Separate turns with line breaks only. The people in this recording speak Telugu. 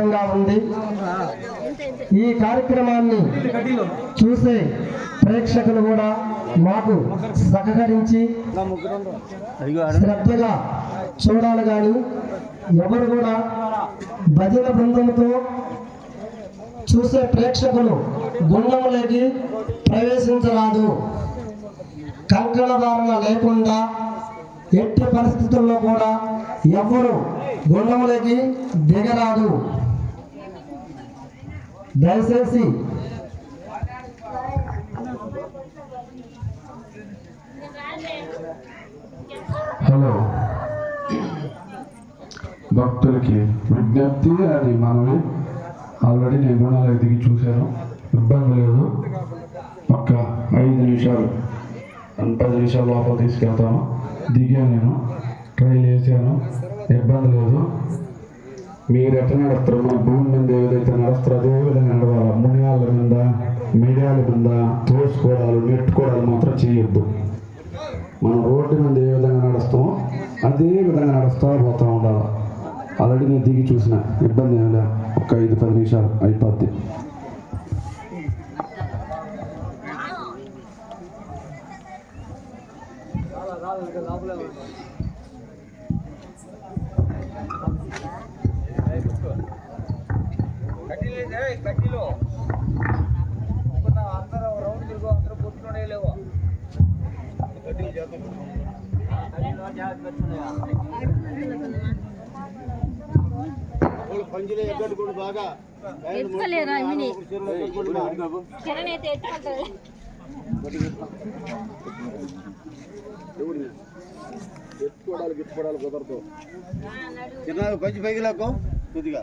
సిద్ధంగా ఉంది. ఈ కార్యక్రమాన్ని చూసే ప్రేక్షకులు కూడా మాకు సహకరించి శ్రద్ధగా చూడాలి కానీ ఎవరు కూడా భజన బృందంతో చూసే ప్రేక్షకులు గుండంలోకి ప్రవేశించరాదు. కంకణధారణ లేకుండా ఎట్టి పరిస్థితుల్లో కూడా ఎవరు గుండంలోకి దిగరాదు. దయచేసి
హలో. భక్తులకి విజ్ఞప్తి అది మనవి ఆల్రెడీ నేను గుణాలు దిగి చూశాను. ఇబ్బంది లేదు. ఒక్క ఐదు నిమిషాలు పది నిమిషాల లోపల తీసుకెళ్తాను. దిగాను నేను. ట్రైల్ చేశాను ఇబ్బంది లేదు. మీరు ఎట్లా నడుస్తారు? మన భూమి మీద ఏదైతే నడుస్తారో అదే విధంగా నడవాలి? మునియాల మీద మీడియాల మీద తోసుకోవడాలు నెట్టుకోవడాలు మాత్రం చేయొద్దు. మనం రోడ్డు మీద ఏ విధంగా నడుస్తామో అదే విధంగా నడుస్తూ పోతూ ఉండాలి? ఆల్రెడీ నేను దిగి చూసిన. ఇబ్బంది ఏమి లేదు. ఒక ఐదు పది నిమిషాలు అయిపోద్ది.
కట్టిలో అందరూ రౌండ్ తిరుగు అందరూ లేవు. ఎగ్గట్టుకోండి బాగా.
ఎత్తుకోలేరా ఇమిని కిరణ్ అయితే ఎత్తుకుంటుంది
ఎత్తుకోవడాలు గిట్టుకోవడాలు కుదరదు. చిన్న పంచి పైకి లాక్కో కొద్దిగా